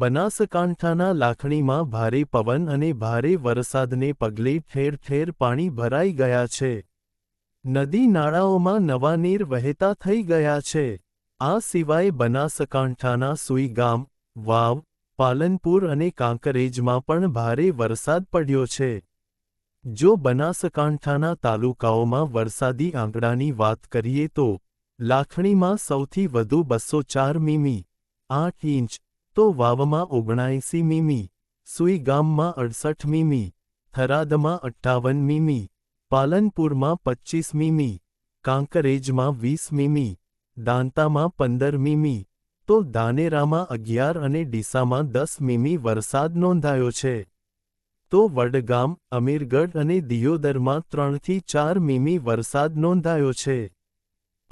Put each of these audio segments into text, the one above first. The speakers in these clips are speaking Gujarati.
બનાસકાંઠાના લાખણીમાં ભારે પવન અને ભારે વરસાદને પગલે ઠેર ઠેર પાણી ભરાઈ ગયા છે. નદી નાળાઓમાં નવા નીર વહેતા થઈ ગયા છે. આ સિવાય બનાસકાંઠાના સુઈગામ વાવ, પાલનપુર અને કાંકરેજમાં પણ ભારે વરસાદ પડ્યો છે. જો બનાસકાંઠાના તાલુકાઓમાં વરસાદી આંકડાની વાત કરીએ તો, લાખણીમાં સૌથી વધુ બસો ચાર મીમી, આઠ ઇંચ તો વાવમાં ઓગણાએંસી મીમી, સુઈ ગામમાં અડસઠ મીમી, થરાદમાં અઠ્ઠાવન મીમી, પાલનપુરમાં પચ્ચીસ મીમી, કાંકરેજમાં વીસ મીમી, દાંતામાં પંદર મીમી, તો દાનેરામાં અગિયાર અને ડીસામાં દસ મીમી વરસાદ નોંધાયો છે. તો વડગામ, અમીરગઢ અને દિયોદરમાં ત્રણથી ચાર મીમી વરસાદ નોંધાયો છે.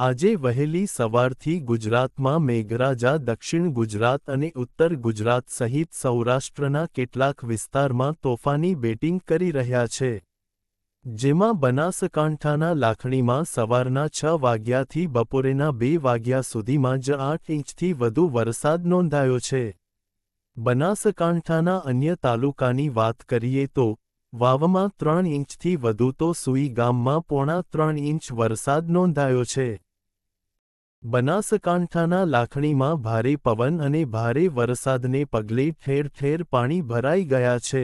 આજે વહેલી સવારથી ગુજરાતમાં મેઘરાજા દક્ષિણ ગુજરાત અને ઉત્તર ગુજરાત સહિત સૌરાષ્ટ્રના કેટલાક વિસ્તારમાં તોફાની બેટિંગ કરી રહ્યા છે. જેમાં બનાસકાંઠાના લાખણીમાં સવારના છ વાગ્યાથી બપોરેના બે વાગ્યા સુધીમાં જ આઠ ઇંચથી વધુ વરસાદ નોંધાયો છે. બનાસકાંઠાના અન્ય તાલુકાની વાત કરીએ તો, વાવમાં ત્રણ ઇંચથી વધુ તો સુઈ ગામમાં પોણા ત્રણ ઇંચ વરસાદ નોંધાયો છે. બનાસકાંઠાના લાખણીમાં ભારે પવન અને ભારે વરસાદને પગલે ઠેર ઠેર પાણી ભરાઈ ગયા છે.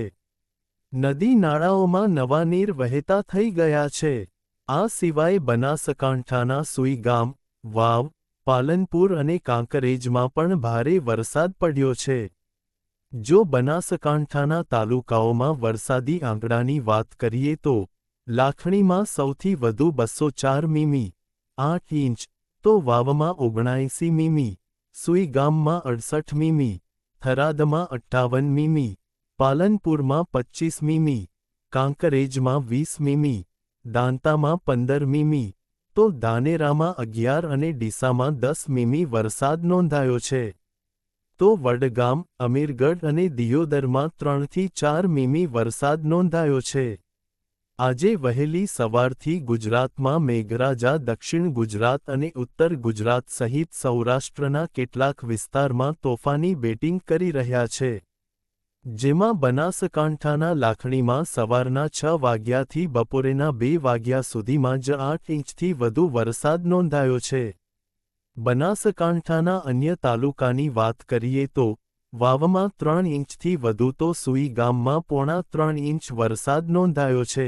નદી નાળાઓમાં નવા નીર વહેતા થઈ ગયા છે. આ સિવાય બનાસકાંઠાના સુઈગામ વાવ, પાલનપુર અને કાંકરેજમાં પણ ભારે વરસાદ પડ્યો છે. જો બનાસકાંઠાના તાલુકાઓમાં વરસાદી આંકડાની વાત કરીએ તો, લાખણીમાં સૌથી વધુ બસો ચાર મીમી, આઠ ઇંચ તો વાવમાં ઓગણાએંસી મીમી, સુઈ ગામમાં અડસઠ મીમી, થરાદમાં અઠ્ઠાવન મીમી, પાલનપુરમાં પચ્ચીસ મીમી, કાંકરેજમાં વીસ મીમી, દાંતામાં પંદર મીમી, તો દાનેરામાં અગિયાર અને ડીસામાં દસ મીમી વરસાદ નોંધાયો છે. તો વડગામ, અમીરગઢ અને દિયોદરમાં ત્રણથી ચાર મીમી વરસાદ નોંધાયો છે. આજે વહેલી સવારથી ગુજરાતમાં મેઘરાજા દક્ષિણ ગુજરાત અને ઉત્તર ગુજરાત સહિત સૌરાષ્ટ્રના કેટલાક વિસ્તારમાં તોફાની બેટિંગ કરી રહ્યા છે. જેમાં બનાસકાંઠાના લાખણીમાં સવારના છ વાગ્યાથી બપોરેના બે વાગ્યા સુધીમાં જ આઠ ઇંચથી વધુ વરસાદ નોંધાયો છે. બનાસકાંઠાના અન્ય તાલુકાની વાત કરીએ તો વાવમાં ત્રણ ઇંચથી વધુ તો સુઈ ગામમાં પોણા ત્રણ ઇંચ વરસાદ નોંધાયો છે.